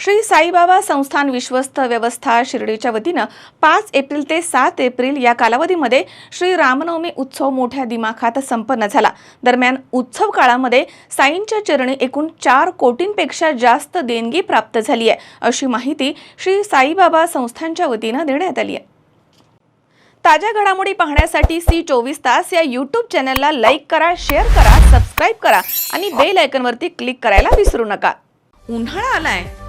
श्री साईबाबा संस्थान विश्वस्त व्यवस्था शिर्डीच्या वतीनं पाच एप्रिल ते सात एप्रिल या कालावधीमध्ये श्री रामनवमी उत्सव मोठ्या दिमाखात संपन्न झाला. दरम्यान उत्सव काळामध्ये साईंच्या चरणी एकूण चार कोटींपेक्षा जास्त देणगी प्राप्त झाली आहे अशी माहिती श्री साईबाबा संस्थानच्या वतीनं देण्यात आली आहे. ताज्या घडामोडी पाहण्यासाठी सी चोवीस तास या यूट्यूब चॅनलला लाईक करा शेअर करा सबस्क्राईब करा आणि बेल आयकॉनवरती क्लिक करायला विसरू नका. उन्हाळा आलाय.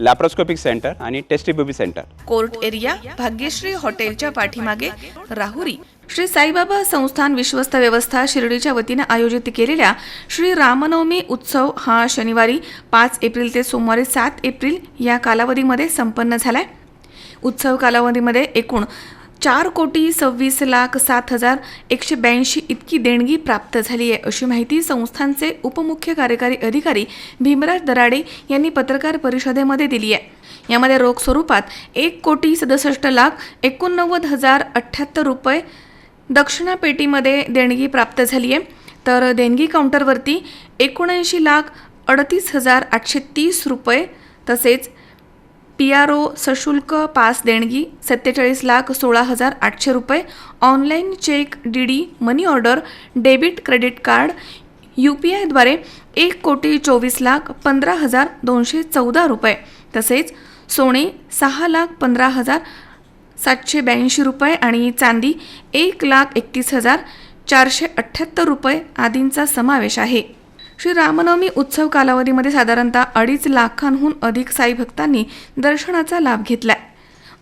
लॅप्रोस्कोपिक सेंटर आणि test tube baby centre court area Bhagyashree हॉटेलच्या पाठीमागे राहुरी. श्री साईबाबा संस्थान विश्वस्त व्यवस्था शिर्डीच्या वतीने आयोजित केलेल्या श्री रामनवमी उत्सव हा शनिवारी पाच एप्रिल ते सोमवारी सात एप्रिल या कालावधीमध्ये संपन्न झालाय. उत्सव कालावधीमध्ये एकूण चार कोटी सव्वीस लाख सात हजार एकशे ब्याऐंशी इतकी देणगी प्राप्त झाली आहे अशी माहिती संस्थांचे उपमुख्य कार्यकारी अधिकारी भीमराज दराडे यांनी पत्रकार परिषदेमध्ये दिली आहे. यामध्ये रोख स्वरूपात एक कोटी सदुसष्ट लाख एकोणनव्वद हजार अठ्ठ्याहत्तर रुपये दक्षिणा पेटीमध्ये देणगी प्राप्त झाली आहे. तर देणगी काउंटरवरती एकोणऐंशी लाख अडतीस हजार आठशे तीस रुपये तसेच पी आर ओ सशुल्क पास देणगी सत्तेचाळीस लाख सोळा हजार आठशे रुपये online cheque D D money order debit credit card U P आयद्वारे एक कोटी चोवीस लाख पंधरा हजार दोनशे चौदा रुपये तसेच सोने सहा लाख पंधरा हजार सातशे ब्याऐंशी रुपये आणि चांदी एक लाख एकतीस हजार चारशे अठ्ठ्याहत्तर रुपये आदींचा समावेश आहे. श्री रामनवमी उत्सव कालावधीमध्ये साधारणतः अडीच लाखांहून अधिक साई भक्तांनी दर्शनाचा लाभ घेतलाय.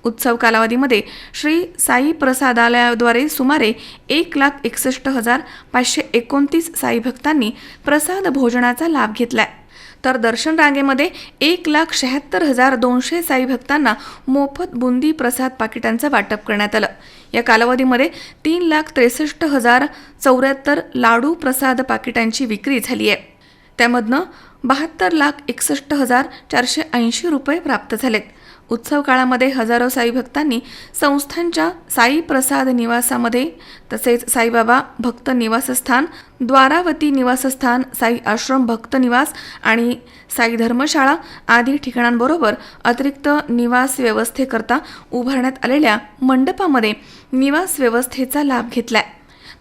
उत्सव कालावधीमध्ये श्री साई प्रसादालयाद्वारे सुमारे एक लाख एकसष्ट हजार पाचशे एकोणतीस साई भक्तांनी प्रसाद भोजनाचा लाभ घेतला आहे तर दर्शन रांगेमध्ये एक लाख शहात्तर हजार दोनशे साई भक्तांना मोफत बुंदी प्रसाद पाकिटांचं वाटप करण्यात आलं. या कालावधीमध्ये तीन लाख त्रेसष्ट हजार चौऱ्याहत्तर लाडू प्रसाद पाकिटांची विक्री झाली आहे. त्यामधनं बहात्तर लाख एकसष्ट हजार चारशे ऐंशी रुपये प्राप्त झालेत. उत्सव काळामध्ये हजारो साई भक्तांनी संस्थांच्या साई प्रसाद निवासामध्ये तसेच साईबाबा भक्त निवासस्थान द्वारावती निवासस्थान साई आश्रम भक्त निवास आणि साई धर्मशाळा आदी ठिकाणांबरोबर अतिरिक्त निवास व्यवस्थेकरता उभारण्यात आलेल्या मंडपामध्ये निवास व्यवस्थेचा लाभ घेतला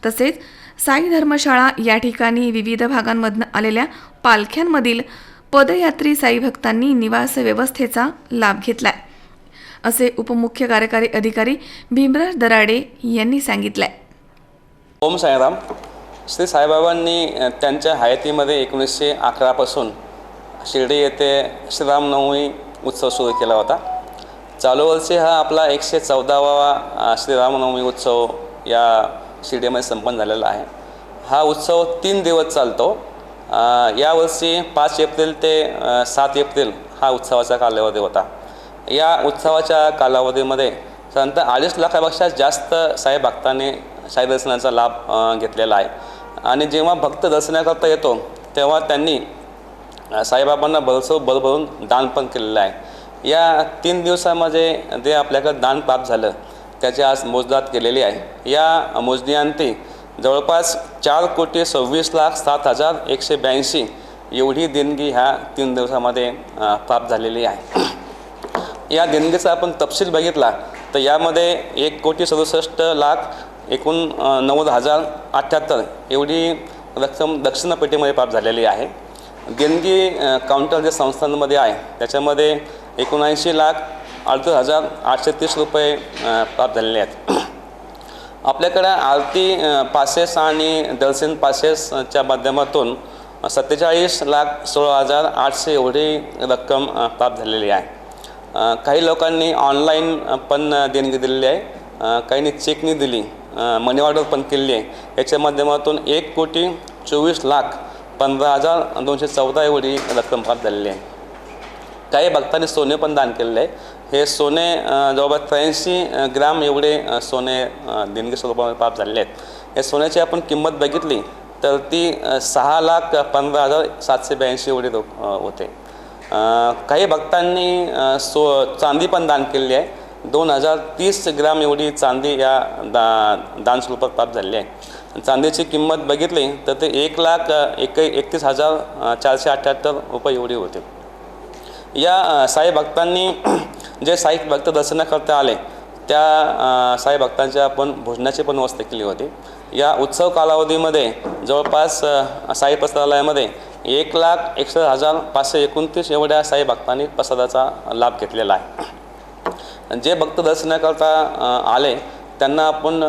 तसेच साई धर्मशाळा या ठिकाणी विविध भागांमधनं आलेल्या पालख्यांमधील पदयात्री साई भक्तांनी निवास व्यवस्थेचा लाभ घेतलाय असे उपमुख्य कार्यकारी अधिकारी भीमराज दराडे यांनी सांगितलंय. ओम साईराम. श्री साईबाबांनी त्यांच्या हयातीमध्ये एकोणीसशे अकरापासून शिर्डी येथे श्रीरामनवमी उत्सव सुरू केला होता. चालू वर्षी हा आपला एकशे चौदावा श्रीरामनवमी उत्सव या शिर्डीमध्ये संपन्न झालेला आहे. हा उत्सव तीन दिवस चालतो. यावर्षी पाच एप्रिल ते सात एप्रिल हा उत्सवाचा कालावधी होता. या उत्सवाच्या कालावधीमध्ये साधारणतः अडीच लाखापेक्षा जास्त साई भक्तांनी साई दर्शनाचा लाभ घेतलेला आहे. आणि जेव्हा भक्त दर्शनाकरता येतो तेव्हा त्यांनी साईबाबांना भरसो भरभरून दान पण केलेलं आहे. या तीन दिवसामध्ये जे आपल्याकडं दान प्राप्त झालं त्याची आज मोजदात केलेली आहे. या मोजणीअंती जवळपास चार कोटी सव्वीस लाख सात हजार एकशे ब्याऐंशी एवढी देणगी ह्या तीन दिवसामध्ये प्राप्त झालेली आहे. या देणगीचा आपण तपशील बघितला तर यामध्ये एक कोटी सदुसष्ट लाख एकूण नव्वद हजार अठ्ठ्याहत्तर एवढी रक्कम दक्षिणपेटीमध्ये प्राप्त झालेली आहे. देणगी काउंटर जे संस्थांमध्ये आहे त्याच्यामध्ये एकोणऐंशी लाख अडतीस हजार आठशे तीस रुपये प्राप्त झालेले आहेत. आपल्याकडे आरती पासेस आणि दर्शन पासेसच्या माध्यमातून सत्तेचाळीस लाख सोळा हजार आठशे एवढी रक्कम प्राप्त झालेली आहे. काही लोकांनी ऑनलाईन पण देणगी दिलेली आहे. काहींनी चेकनी दिली मनी ऑर्डर पण केली आहे. याच्या माध्यमातून एक कोटी चोवीस लाख पंधरा हजार दोनशे चौदा एवढी रक्कम प्राप्त झालेली आहे. काही भक्तांनी सोने पण दान केलेलं आहे. हे सोने जवळपास त्र्याऐंशी ग्राम एवढे सोने देणगी स्वरूपामध्ये प्राप्त झालेले आहेत. या सोन्याची आपण किंमत बघितली तर ती सहा लाख पंधरा हजार सातशे ब्याऐंशी एवढी रो होते. काही भक्तांनी सो चांदी पण दान केलेली आहे. दोन हजार तीस ग्राम एवढी चांदी या दा दान स्वरूपात प्राप्त झालेली आहे. चांदीची किंमत बघितली तर ते एक लाख एक एकतीस हजार चारशे अठ्ठ्याहत्तर रुपये एवढी होते. या साई भक्तांनी जे साई भक्त दर्शनाकरता आले त्या साई भक्तांच्या आपण भोजनाची पण व्यवस्था केली होती. या उत्सव कालावधीमध्ये जवळपास साई प्रसादालयामध्ये एक लाख एकसष्ट हजार पाचशे एकोणतीस एवढ्या साई भक्तांनी प्रसादाचा लाभ घेतलेला आहे. जे भक्त दर्शनाकरता आले त्यांना आपण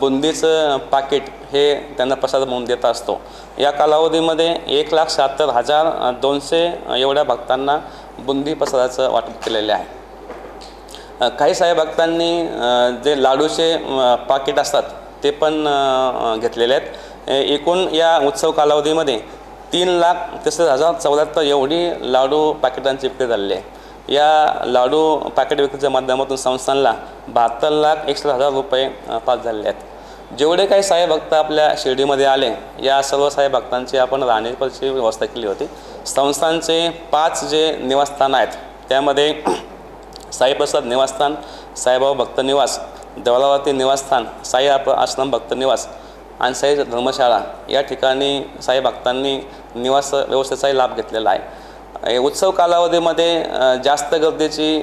बुंदीचं पाकिट हे त्यांना प्रसाद म्हणून देत असतो. या कालावधीमध्ये एक लाख शहात्तर हजार दोनशे एवढ्या भक्तांना बुंदी प्रसादाचं वाटप केलेले आहे. काही साहेब भक्तांनी जे लाडूचे पाकिट असतात ते पण घेतलेले आहेत. एकूण या उत्सव कालावधीमध्ये तीन लाख तिसरे हजार चौऱ्याहत्तर एवढी लाडू पाकिटांची विक्री झालेली आहे. या लाडू पॅकेट विक्रीच्या माध्यमातून संस्थांना बहात्तर लाख एकसष्ट हजार रुपये पास झालेले आहेत. जेवढे काही साई भक्त आपल्या शिर्डीमध्ये आले या सर्व साई भक्तांची आपण राहण्याची व्यवस्था केली होती. संस्थांचे पाच जे निवासस्थान आहेत त्यामध्ये साईप्रसाद निवासस्थान साईबाबा भक्त निवास दौलावती निवासस्थान साई आप आश्रम भक्त निवास आणि साई धर्मशाळा. या ठिकाणी साई भक्तांनी निवास व्यवस्थेचाही लाभ घेतलेला आहे. उत्सव कालावधीमध्ये जास्त गर्दीची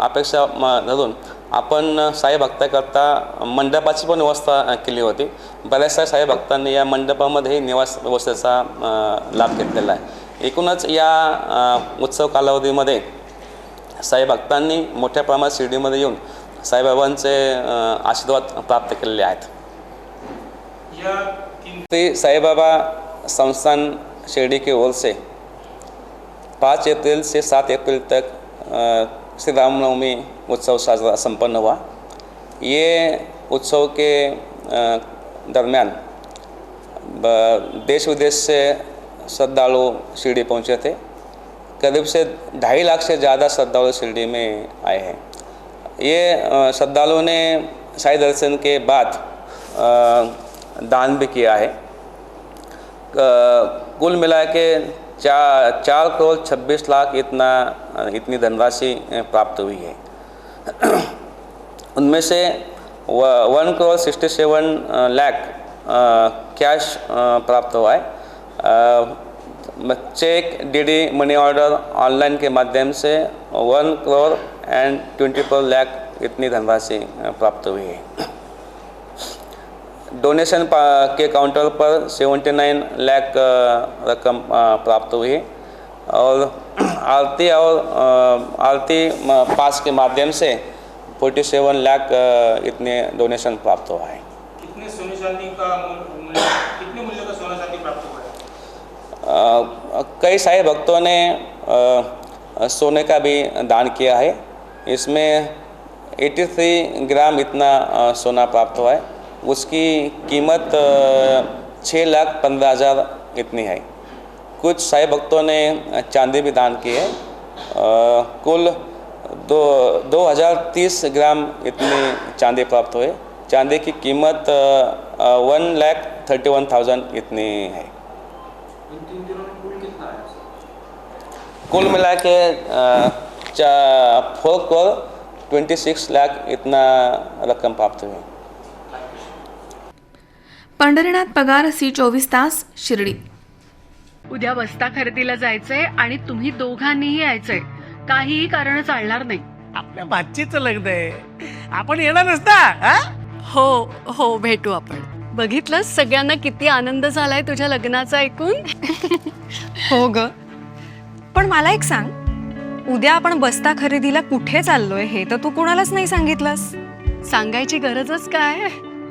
अपेक्षा म धरून आपण साई भक्ताकरता मंडपाची पण व्यवस्था केली होती. बऱ्याचशा साई भक्तांनी या मंडपामध्येही निवास व्यवस्थेचा लाभ घेतलेला आहे. एकूणच या उत्सव कालावधीमध्ये साई भक्तांनी मोठ्या प्रमाणात शिर्डीमध्ये येऊन साईबाबांचे आशीर्वाद प्राप्त केलेले आहेत. श्री साईबाबा संस्थान शिरडी की ओर से पाँच अप्रैल से सात अप्रैल तक श्री रामनवमी उत्सव साजरा संपन्न हुआ। ये उत्सव के दरमियान देश विदेश से श्रद्धालु शिरडी पहुँचे थे। करीब से ढाई लाख से ज़्यादा श्रद्धालु शिरडी में आए हैं। ये श्रद्धालुओं ने साई दर्शन के बाद दान भी किया है। कुल मिला के चार चार करोड़ छब्बीस लाख इतना, इतनी धनराशि प्राप्त हुई है। उनमें से one crore sixty seven lakh cash प्राप्त हुआ है। Cheque, DD, money order online के माध्यम से one crore and twenty four lakh इतनी धनराशि प्राप्त हुई है। डोनेशन के काउंटर पर 79 लाख रकम प्राप्त हुई। और आरती और आरती पास के माध्यम से 47 लाख इतने डोनेशन प्राप्त हुआ है। कितने सोने चांदी का मूल्य कितने मूल्य का सोना चांदी प्राप्त हुआ है? कई सारे भक्तों ने अ, सोने का भी दान किया है। इसमें 83 ग्राम इतना अ, सोना प्राप्त हुआ है। उसकी कीमत छः लाख पंद्रह हज़ार इतनी है। कुछ साई भक्तों ने चांदी भी दान की है। कुल दो दो हज़ार तीस ग्राम इतनी चांदी प्राप्त हुए चांदी की कीमत one lakh thirty one thousand इतनी है। कुल मिला के four crore twenty six lakh इतना रकम प्राप्त हुई। पंढरीनाथ पगार सी चोवीस तास शिर्डी. उद्या वस्ता खरेदीला जायचंय आणि तुम्ही दोघांनीही यायचंय. काहीही कारण चालणार नाही. आपल्या भाचीचं लग्न आहे. आपण येणार नसता हा? हो हो भेटू आपण. बघितलं सगळ्यांना किती आनंद झालाय तुझ्या लग्नाचा ऐकून? हो ग. पण मला एक सांग. उद्या आपण बस्ता खरेदीला कुठे चाललोय हे तर तू कुणालाच नाही सांगितलंस? सांगायची गरजच काय?